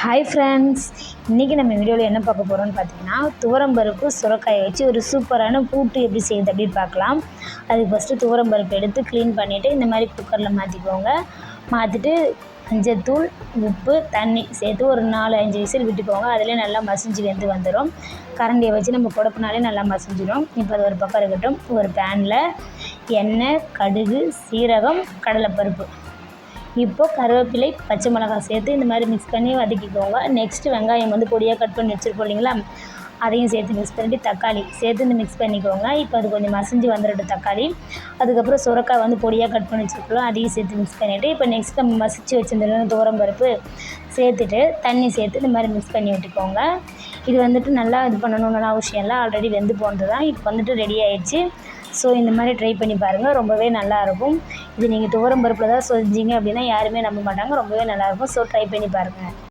Hi friends இன்றைக்கி நம்ம வீடியோவில் என்ன பார்க்க போகிறோம்னு பார்த்தீங்கன்னா துவரம்பருப்பு சுரக்காயை வச்சு ஒரு சூப்பரான கூட்டு எப்படி செய்யுது அப்படின்னு பார்க்கலாம். அதுக்கு ஃபஸ்ட்டு துவரம்பருப்பு எடுத்து க்ளீன் பண்ணிவிட்டு இந்த மாதிரி குக்கரில் மாற்றிக்கோங்க மாற்றிட்டு மஞ்சத்தூள் உப்பு தண்ணி சேர்த்து ஒரு நாலு அஞ்சு விசில் விட்டுக்கோங்க. அதிலே நல்லா மசிஞ்சு வெந்து வந்துடும் கரண்டியை வச்சு நம்ம குடப்புனாலே நல்லா மசிஞ்சிடும் இப்போ அது ஒரு பக்கம் இருக்கட்டும். ஒரு பேனில் எண்ணெய் கடுகு சீரகம் கடலைப்பருப்பு. இப்போது கருவேப்பிலை பச்சை மிளகாய் சேர்த்து இந்த மாதிரி மிக்ஸ் பண்ணி வதக்கிக்கோங்க. நெக்ஸ்ட்டு வெங்காயம் வந்து பொடியாக கட் பண்ணி வச்சுருப்போம் இல்லைங்களா? அதையும் சேர்த்து மிக்ஸ் பண்ணிட்டு தக்காளி சேர்த்து இந்த மிக்ஸ் பண்ணிக்கோங்க. இப்போ அது கொஞ்சம் மசிஞ்சு வந்துடும் தக்காளி. அதுக்கப்புறம் சுரக்காய் வந்து பொடியாக கட் பண்ணி வச்சுருக்கோம் அதையும் சேர்த்து மிக்ஸ் பண்ணிவிட்டு இப்போ நெக்ஸ்ட் நம்ம மசிச்சு வச்சுருந்தோம் துவரம் பருப்பு சேர்த்துட்டு தண்ணி சேர்த்து இந்த மாதிரி மிக்ஸ் பண்ணி விட்டுக்கோங்க. இது வந்துட்டு நல்லா இது பண்ணணும்னு அவசியம் இல்லை. ஆல்ரெடி வெந்து போனது தான் இப்போ வந்துட்டு ரெடி ஆயிடுச்சு. ஸோ இந்த மாதிரி ட்ரை பண்ணி பாருங்கள் ரொம்பவே நல்லாயிருக்கும் இது நீங்கள் துவரம் பருப்பில் தான் செஞ்சீங்க அப்படின்னா யாருமே நம்ப மாட்டாங்க. ரொம்பவே நல்லாயிருக்கும் ஸோ ட்ரை பண்ணி பாருங்கள்